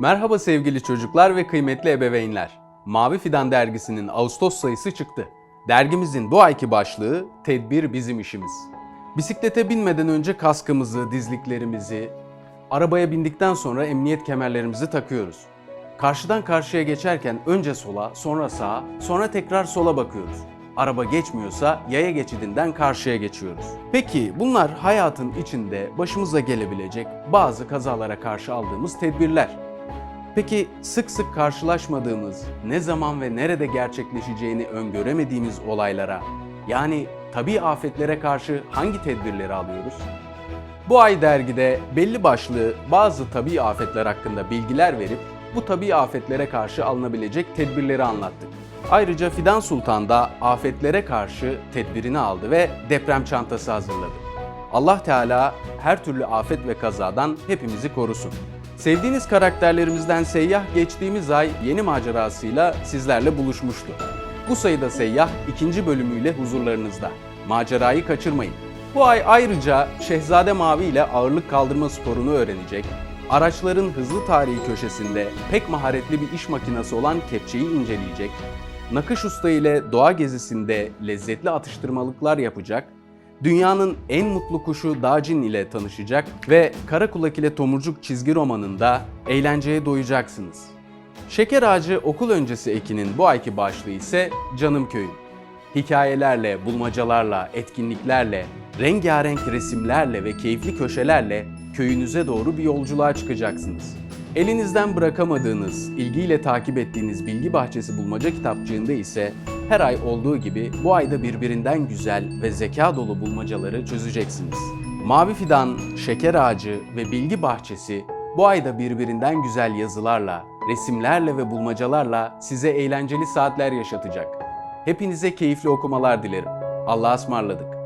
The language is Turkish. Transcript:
Merhaba sevgili çocuklar ve kıymetli ebeveynler. Mavi Fidan dergisinin Ağustos sayısı çıktı. Dergimizin bu ayki başlığı Tedbir bizim işimiz. Bisiklete binmeden önce kaskımızı, dizliklerimizi, arabaya bindikten sonra emniyet kemerlerimizi takıyoruz. Karşıdan karşıya geçerken önce sola, sonra sağa, sonra tekrar sola bakıyoruz. Araba geçmiyorsa yaya geçidinden karşıya geçiyoruz. Peki bunlar hayatın içinde başımıza gelebilecek bazı kazalara karşı aldığımız tedbirler. Peki sık sık karşılaşmadığımız, ne zaman ve nerede gerçekleşeceğini öngöremediğimiz olaylara, yani tabii afetlere karşı hangi tedbirleri alıyoruz? Bu ay dergide belli başlı bazı tabii afetler hakkında bilgiler verip bu tabii afetlere karşı alınabilecek tedbirleri anlattık. Ayrıca Fidan Sultan da afetlere karşı tedbirini aldı ve deprem çantası hazırladı. Allah Teala her türlü afet ve kazadan hepimizi korusun. Sevdiğiniz karakterlerimizden Seyyah geçtiğimiz ay yeni macerasıyla sizlerle buluşmuştu. Bu sayıda Seyyah ikinci bölümüyle huzurlarınızda. Macerayı kaçırmayın. Bu ay ayrıca Şehzade Mavi ile ağırlık kaldırma sporunu öğrenecek, araçların hızlı tarihi köşesinde pek maharetli bir iş makinesi olan kepçeyi inceleyecek, nakış usta ile doğa gezisinde lezzetli atıştırmalıklar yapacak, dünyanın en mutlu kuşu Dacin ile tanışacak ve Karakulak ile Tomurcuk çizgi romanında eğlenceye doyacaksınız. Şeker Ağacı okul öncesi ekinin bu ayki başlığı ise Canım Köyüm. Hikayelerle, bulmacalarla, etkinliklerle, rengarenk resimlerle ve keyifli köşelerle köyünüze doğru bir yolculuğa çıkacaksınız. Elinizden bırakamadığınız, ilgiyle takip ettiğiniz Bilgi Bahçesi Bulmaca kitapçığında ise her ay olduğu gibi bu ayda birbirinden güzel ve zeka dolu bulmacaları çözeceksiniz. Mavi Fidan, Şeker Ağacı ve Bilgi Bahçesi bu ayda birbirinden güzel yazılarla, resimlerle ve bulmacalarla size eğlenceli saatler yaşatacak. Hepinize keyifli okumalar dilerim. Allah'a ısmarladık.